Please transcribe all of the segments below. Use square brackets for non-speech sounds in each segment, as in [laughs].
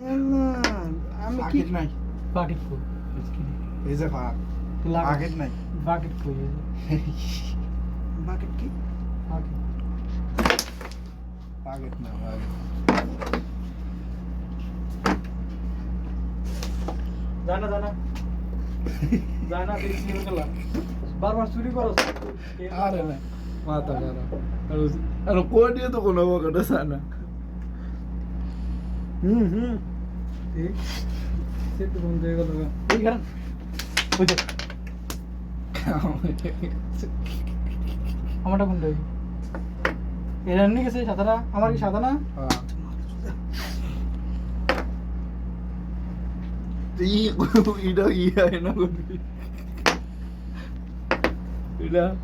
আমি কি নাই। বাকেট কই? এই যে ভাগ বাকেট নাই। বাকেট কই বাকেট কি? বাকেট। বাকেট না বাকেট জানা জানা জানা দেখি কি হলো বারবার চুরি করো। আরে না মাথা খারাপ। আর কোডিও তো কোনো বকটা সানা হুম হুম ঠিক সেট বন্ধ হয়ে গেল এই কারণ ওই যে আমারটা কোনটা এরা নিয়ে গেছে সাদাটা আমার কি সাদা না 이 이러 이해나 거기 이러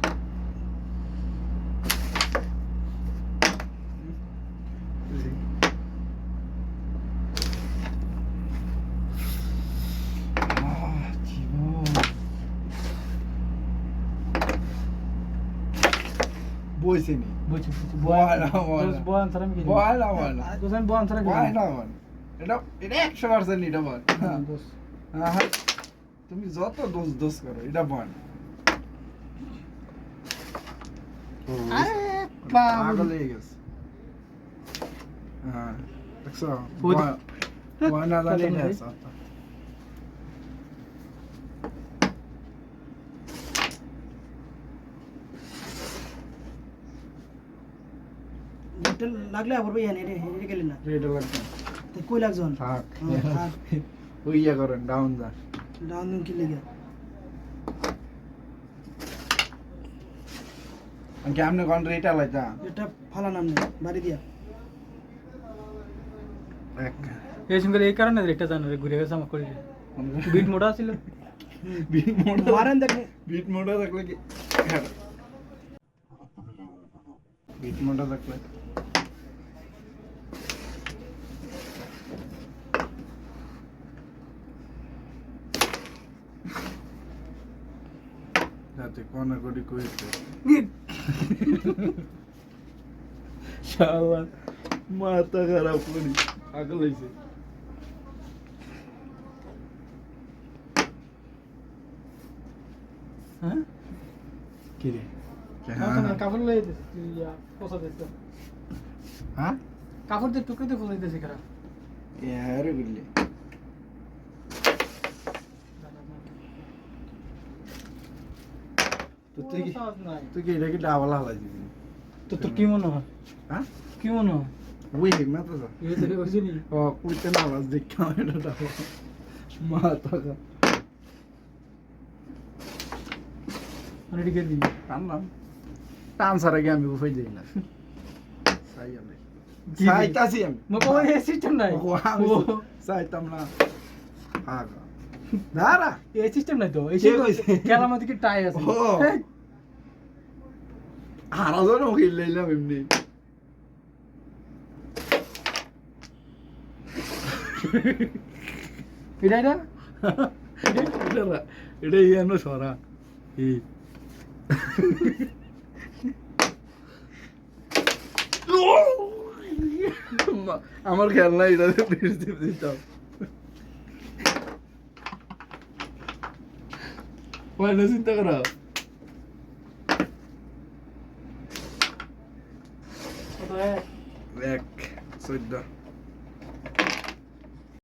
দোষ আহা, তুমি যত দোষ দোষ করো এটা বাবা পাগল হয়ে গেছে হ্যাঁ দেখছ ওই তো- বয়- বয় না জানি কথা এটা বলি। আছে, অত। এটা লাগলে আবার ভাই এনে এটা গেলেন না এটা লাগবে না। তো কই লাগজন থাক হ্যাঁ, থাক। ওই ইয়ে করেন ডাউন যান ডাউন দিন কি লেগে কেমনে কোন রেটা লাইতা এটা ফালা নাম নেই বাড়ি দিয়া এক এই সঙ্গে এই কারণে এটা জানো রে ঘুরে গেছে আমার করে বিট মোটা ছিল বিট মোড়া মারেন দেখে বিট মোড়া থাকলে কি হ্যাঁ। বিট মোড়া থাকলে রাতে কনাকড়ি করেছে শালা মাথা খারাপ করি। হ্যাঁ? কাপড় লয়ে পোষা দিতে হ্যাঁ? কাপড় দিয়ে টুকরিতে দিতেছে খারাপ হ্যাঁ বুঝলি তো তুই কি তুই কি এটা কি ডাবলা হালাই দিবি? তো তোর কি মনে হয়? হ্যাঁ? কি মনে হয়? ওই বুঝিনি ও কুইতে না আওয়াজ দেখা এটা ডাবলা। মাথা কা এদিকে দিই টানলাম। টান সারা গিয়ে আমি উফাই যাই না? সাই আমি? সাইতাছি আমি। মো কো এই সিস্টেম নাই? সাইতাম না। আগা দাঁড়া। এই সিস্টেম নাই তো এই খেলার মধ্যে কি টাই আছে। হারাজন উকিল লইলাম এমনি। এটা এটা এটা ইয়ানো সরা। ই [laughs] আমার খেলনা এটা দিতাম। মানে চিন্তা করা এক এক চোদ্দ